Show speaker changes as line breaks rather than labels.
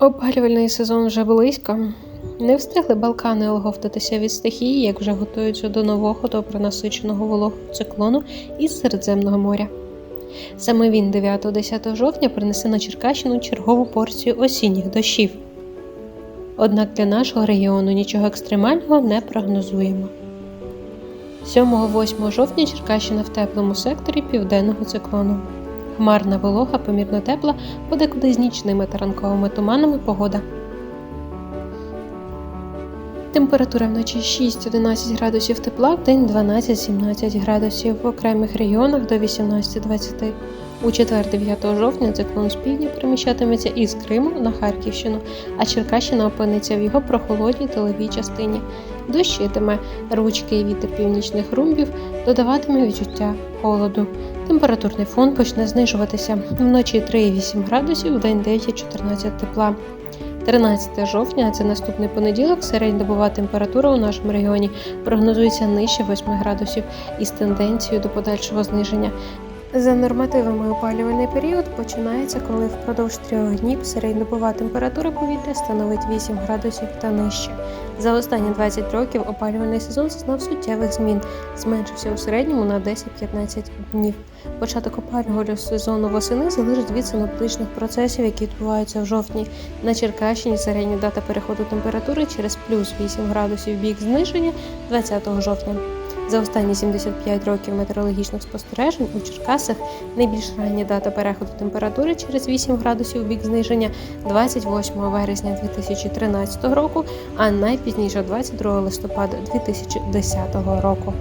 Опалювальний сезон вже близько. Не встигли Балкани оговтатися від стихії, як вже готуються до нового добре насиченого вологого циклону із Середземного моря. Саме він 9-10 жовтня принесе на Черкащину чергову порцію осінніх дощів. Однак для нашого регіону нічого екстремального не прогнозуємо. 7-8 жовтня Черкащина в теплому секторі південного циклону. Хмарна волога, помірно тепла, подекуди з нічними та ранковими туманами погода. Температура вночі 6-11 градусів тепла, в день 12-17 градусів, в окремих регіонах до 18-20. У четвер 9 жовтня циклон з півдня переміщатиметься із Криму на Харківщину, а Черкащина опиниться в його прохолодній тиловій частині. Дощитиме ручки і вітер північних румбів додаватиме відчуття холоду. Температурний фон почне знижуватися вночі 3,8 градусів, в день 9-14 тепла. 13 жовтня, а це наступний понеділок, середньодобова температура у нашому регіоні прогнозується нижче 8 градусів із тенденцією до подальшого зниження. За нормативами опалювальний період починається, коли впродовж трьох днів середньодобова температура повітря становить 8 градусів та нижче. За останні 20 років опалювальний сезон зазнав суттєвих змін, зменшився у середньому на 10-15 днів. Початок опалювального сезону восени залежить від синоптичних процесів, які відбуваються в жовтні. На Черкащині середня дата переходу температури через плюс 8 градусів бік зниження 20 жовтня. За останні 75 років метеорологічних спостережень у Черкасах найбільш рання дата переходу температури через 8 градусів у бік зниження 28 вересня 2013 року, а найпізніше 22 листопада 2010 року.